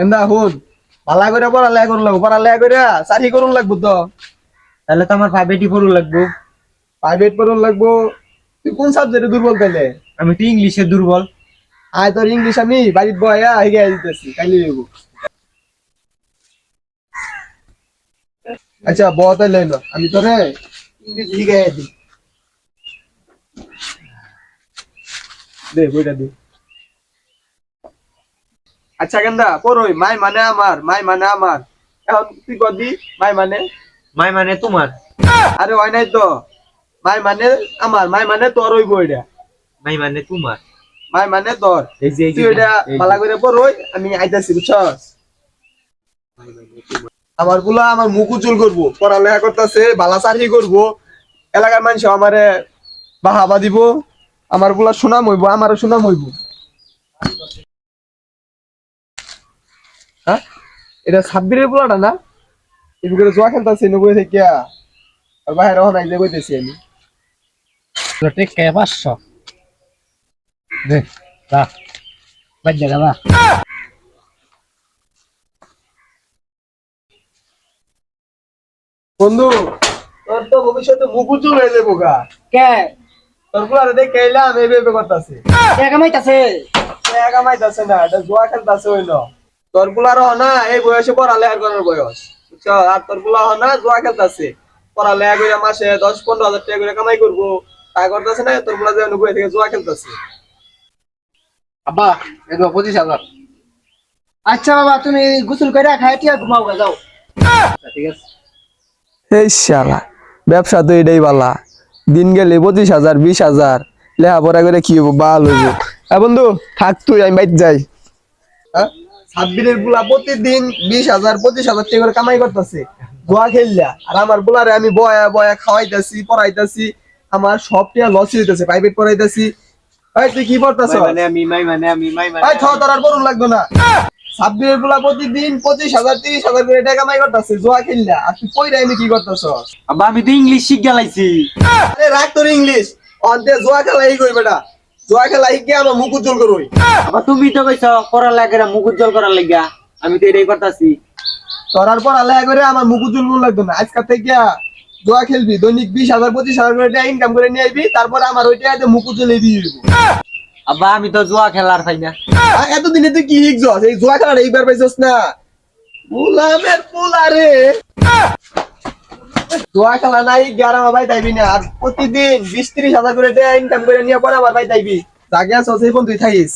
কেন্দা হুন পালা করে পড়ালেখা করুন লাগবো। পড়ালেখা করে চাকরি করুন লাগবো তো। তাহলে তো আমার প্রাইভেটই পড়ু লাগবো। প্রাইভেট পড়ুন লাগবো। তুই কোন সাবজেক্টে দুর্বল তাইলে? আমি তো ইংলিশে দুর্বল। আয় তোর ইংলিশ আমি বাড়িত বয়া হিগে দিতেছি। কাইলে দেবো আচ্ছা ব তাইলে আমি তোরে ইংলিশ হিগাই দিই। দে বইটা দে। আচ্ছা কেন্দা পড়ই মাই মানে আমার মাই মানে আমার। এখন তুই কদি মাই মানে? মাই মানে তোমার। আরে হয় নাই তো। মাই মানে আমার মাই মানে তোর ওই বইটা মাই মানে তোমার। মাই মানে তোর। এই যে তুই যে। পালা করে পড়ই আমি আইতাছি বুঝছস? আমারগুলা আমার মুখ উজ্জ্বল করব পড়ালেখা করতেছে বালা চাকরি করব। এলাকার মানুষ আমারে বাহাবা দিব। আমারগুলা সুনাম হইব আমারও সুনাম হইব। হ্যাঁ? এটা ছাব্বিরের পোলাটা না? এদিকে জোয়া খেলতেছে নবই থেকে আর বাইরে হনাই যে কইতেছি আমি। টেক্কা পাঁচশো দে রাখ বাদ না বন্ধু তোর তো ভবিষ্যতে মুখ উজ্জ্বল হয়ে যাব গা। কে? তোরগুলা দেখে এলাম এই ভেবে করতেছে। কে কামাইতাছে? কামাইতেছে না এটা জুয়া খেলতেছে হইল। তোরগুলার না এই বয়সে পড়ালেখা করার বয়স। বুঝছ? আর তোরগুলা না জুয়া খেলতেছে। পড়ালেখা করে মাসে দশ পনেরো হাজার টাকা করে কামাই করব। তা করতেছে না তোরগুলা যেন বই থেকে জুয়া খেলতেছে। আব্বা এগুলো পঁচিশ হাজার। আচ্ছা বাবা তুমি গোসল করে খাই টিয়া ঘুমাও যাও। ঠিক আছে। এই শালা ব্যবসা তো এটাই বালা। দিন গেলে পঁচিশ হাজার বিশ হাজার। লেখাপড়া করে কি হব বাল হইব। হ্যাঁ বন্ধু থাক তুই আমি বাইর যাই। সাব্বিরের বুলা প্রতিদিন বিশ হাজার পঁচিশ হাজার টাকা করে কামাই করতেছে। জোয়া খেললা। আর আমার বুলারে আমি বয়া বয়া খাওয়াইতেছি পড়াইতেছি। আমার সব লস হইতেছে প্রাইভেট পড়াইতেছি। তুই কি পড়তেছ মানে আমি মাই মানে আমি মাই মানে এই থাও আর বড় লাগবে না। সাব্বিরের বুলা প্রতিদিন পঁচিশ হাজার তিরিশ হাজার করে টাকা কামাই করতেছে জোয়া খেললা। আর তুই কই রাইনি কি করতেছ? আব্বা আমি তো ইংলিশ শিখ গেলাইছি আরে রাখ তোর ইংলিশ অন্তে জোয়া খেলা এই কই বেটা খেলা কি আমার মুখ উজ্জ্বল করই। আবার তুমি তো কইছ পড়া লাগে মুখ উজ্জ্বল করার লাগিয়া আমি তো এটাই করতাছি। তোর আর পর আলাদা করে আমার মুখ উজ্জ্বল লাগতো না। আজকাল থেকে জোয়া খেলবি দৈনিক বিশ হাজার পঁচিশ হাজার করে ইনকাম করে নিয়ে আসবি তারপর আমার ওইটা মুখ উজ্জ্বল দিয়ে দিব। আব্বা আমি তো জুয়া খেলার পাই না এতদিনে তুই কি শিখছস? এই জোয়া খেলাটা এইবার পাইছস না? গুলামের পোলা রে। খেলা নাই ভাই না। আর প্রতিদিন বিশ ত্রিশ হাজার করে ইনকাম করে নিয়ে পরে আমার ভাই তাইবি জাগে আছো তুই থাকিস।